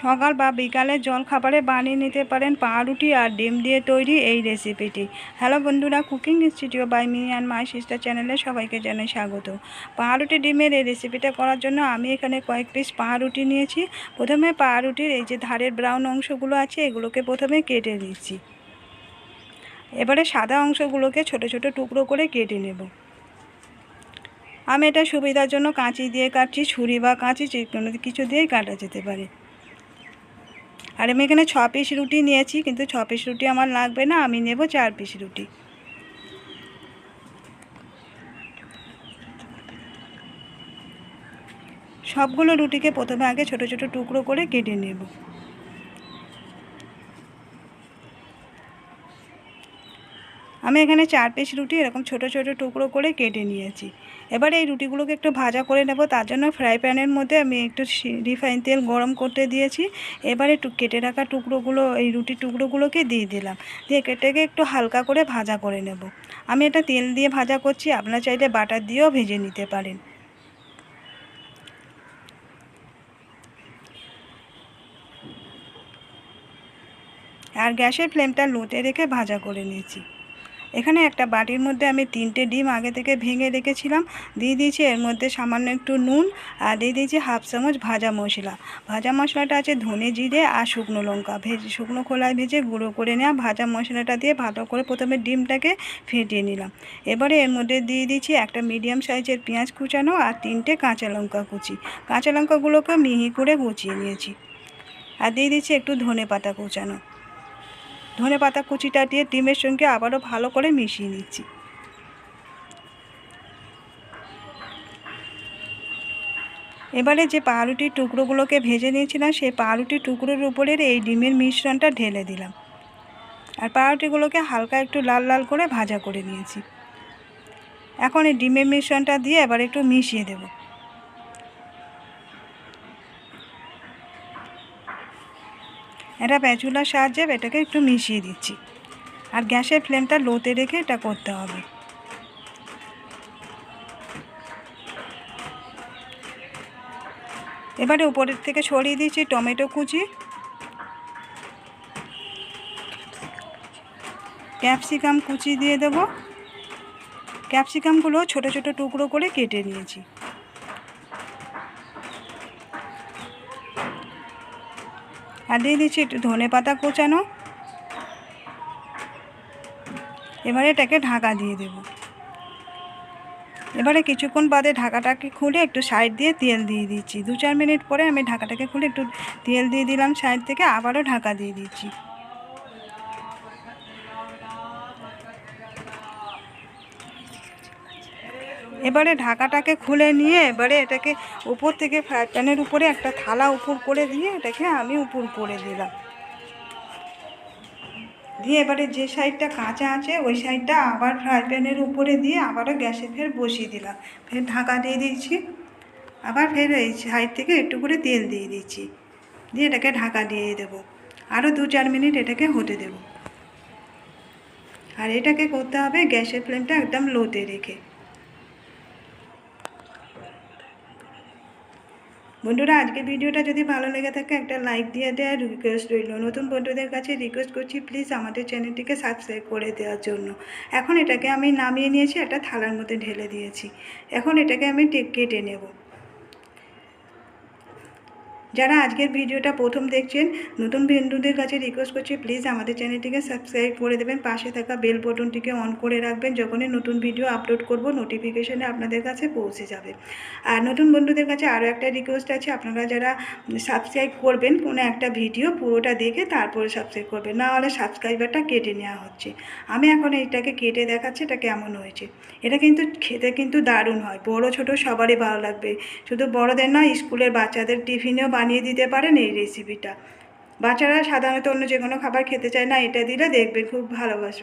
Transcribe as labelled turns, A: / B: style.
A: সকাল বা বিকালে জল খাবারে বানিয়ে নিতে পারেন পাউরুটি আর ডিম দিয়ে তৈরি এই রেসিপিটি। হ্যালো বন্ধুরা, cooking institute by me and my sister চ্যানেলে সবাইকে জানাই স্বাগত। পাউরুটি ডিমের এই রেসিপিটা করার জন্য আমি এখানে কয়েক পিস পাউরুটি নিয়েছি। প্রথমে পাউরুটির এই যে ধারের ব্রাউন অংশগুলো আছে, এগুলোকে প্রথমে কেটে নিচ্ছি। এবারে সাদা অংশগুলোকে ছোট ছোট টুকরো করে কেটে নেব। আমি এটা সুবিধার জন্য কাঁচি দিয়ে কাটছি, ছুরি বা কাঁচি যে কোনো কিছু দিয়েই কাটা যেতে পারে। আর আমি এখানে ছ পিস রুটি নিয়েছি, কিন্তু ছ পিস রুটি আমার লাগবে না, আমি নেব চার পিস রুটি। সবগুলো রুটিকে প্রথমে আগে ছোট ছোট টুকরো করে কেটে নেব। আমি এখানে চার পিস রুটি এরকম ছোট ছোট টুকরো করে কেটে নিয়েছি। এবার এই রুটিগুলোকে একটু ভাজা করে নেব, তার জন্য ফ্রাই প্যানের মধ্যে আমি একটু রিফাইন তেল গরম করতে দিয়েছি। এবারে একটু কেটে রাখা টুকরোগুলো, এই রুটির টুকরোগুলোকে দিয়ে দিলাম। দিয়ে কেটেকে একটু হালকা করে ভাজা করে নেব। আমি এটা তেল দিয়ে ভাজা করছি, আপনারা চাইলে বাটার দিয়েও ভেজে নিতে পারেন। আর গ্যাসের ফ্লেমটা লোতে রেখে ভাজা করে নিয়েছি। এখানে একটা বাটির মধ্যে আমি তিনটে ডিম আগে থেকে ভেঙে রেখেছিলাম। দিয়ে দিয়েছি এর মধ্যে সামান্য একটু নুন আর দিয়ে দিয়েছি হাফ চামচ ভাজা মশলা। ভাজা মশলাটা আছে ধনে জিরে আর শুকনো লঙ্কা। ভেজে, শুকনো খোলায় ভেজে গুঁড়ো করে নেওয়া ভাজা মশলাটা দিয়ে ভালো করে প্রথমে ডিমটাকে ফেটিয়ে নিলাম। এবারে এর মধ্যে দিয়ে দিয়েছি একটা মিডিয়াম সাইজের পেঁয়াজ কুচানো আর তিনটে কাঁচা লঙ্কা কুচি। কাঁচা লঙ্কাগুলোকে মিহি করে কুচিয়ে নিয়েছি। আর দিয়ে দিচ্ছি একটু ধনে পাতা কুচানো। ধনে পাতা কুচিটা দিয়ে ডিমের সঙ্গে আবারও ভালো করে মিশিয়ে নিচ্ছি। এবারে যে পাউরুটির টুকরোগুলোকে ভেজে নিয়েছিলাম, সেই পাউরুটির টুকরোর উপরের এই ডিমের মিশ্রণটা ঢেলে দিলাম। আর পাউরুটিগুলোকে হালকা একটু লাল লাল করে ভাজা করে নিয়েছি। এখন এই ডিমের মিশ্রণটা দিয়ে এবার একটু মিশিয়ে দেবো। এটা প্যাচুলার সাহায্যে এটাকে একটু মিশিয়ে দিচ্ছি। আর গ্যাসের ফ্লেমটা লোতে রেখে এটা করতে হবে। এবারে উপরের থেকে ছড়িয়ে দিচ্ছি টমেটো কুচি। ক্যাপসিকাম কুচি দিয়ে দেব। ক্যাপসিকামগুলো ছোট ছোট টুকরো করে কেটে নিয়েছি। আর দিয়ে দিচ্ছি, একটু ধনে পাতা কোচানো। এবারে এটাকে ঢাকা দিয়ে দেব। এবারে কিছুক্ষণ বাদে ঢাকাটাকে খুলে একটু সাইড দিয়ে তেল দিয়ে দিচ্ছি। দু চার মিনিট পরে আমি ঢাকাটাকে খুলে একটু তেল দিয়ে দিলাম সাইড থেকে, আবারও ঢাকা দিয়ে দিচ্ছি। এবারে ঢাকাটাকে খুলে নিয়ে এবারে এটাকে উপর থেকে ফ্রাই প্যানের উপরে একটা থালা উপর করে দিয়ে এটাকে আমি উপর করে দিলাম। দিয়ে এবারে যে সাইডটা কাঁচা আছে, ওই সাইডটা আবার ফ্রাই প্যানের উপরে দিয়ে আবারও গ্যাসে ফের বসিয়ে দিলাম। ফের ঢাকা দিয়ে দিয়েছি, আবার ফের এই সাইড থেকে একটু করে তেল দিয়ে দিচ্ছি দিয়ে এটাকে ঢাকা দিয়ে দেবো। আরও দু চার মিনিট এটাকে হতে দেব। আর এটাকে করতে হবে গ্যাসের ফ্লেমটা একদম লোতে রেখে। বন্ধুরা আজকে ভিডিওটা যদি ভালো লেগে থাকে, একটা লাইক দিয়ে দেওয়ার রিকোয়েস্ট রইল। নতুন বন্ধুদের কাছে রিকোয়েস্ট করছি প্লিজ আমাদের চ্যানেলটিকে সাবস্ক্রাইব করে দেওয়ার জন্য। এখন এটাকে আমি নামিয়ে নিয়েছি, একটা থালার মধ্যে ঢেলে দিয়েছি। এখন এটাকে আমি কেটে নেব। যারা আজকের ভিডিওটা প্রথম দেখছেন, নতুন বন্ধুদের কাছে রিকোয়েস্ট করছি প্লিজ আমাদের চ্যানেলটিকে সাবস্ক্রাইব করে দেবেন। পাশে থাকা বেল বটনটিকে অন করে রাখবেন, যখনই নতুন ভিডিও আপলোড করব নোটিফিকেশানে আপনাদের কাছে পৌঁছে যাবে। আর নতুন বন্ধুদের কাছে আরও একটা রিকোয়েস্ট আছে, আপনারা যারা সাবস্ক্রাইব করবেন কোনো একটা ভিডিও পুরোটা দেখে তারপরে সাবস্ক্রাইব করবেন। না হলে সাবস্ক্রাইবারটা কেটে নেওয়া হচ্ছে। আমি এখন এটাকে কেটে দেখাচ্ছি, এটা কেমন হয়েছে। এটা কিন্তু খেতে কিন্তু দারুণ হয়। বড়, ছোট সবারই ভালো লাগবে। শুধু বড়দের নয়, স্কুলের বাচ্চাদের টিফিনেও বানিয়ে দিতে পারেন এই রেসিপিটা বাচ্চারা সাধারণত অন্য যে কোনো খাবার খেতে চায় না, এটা দিলে দেখবেন খুব ভালোবাসবে।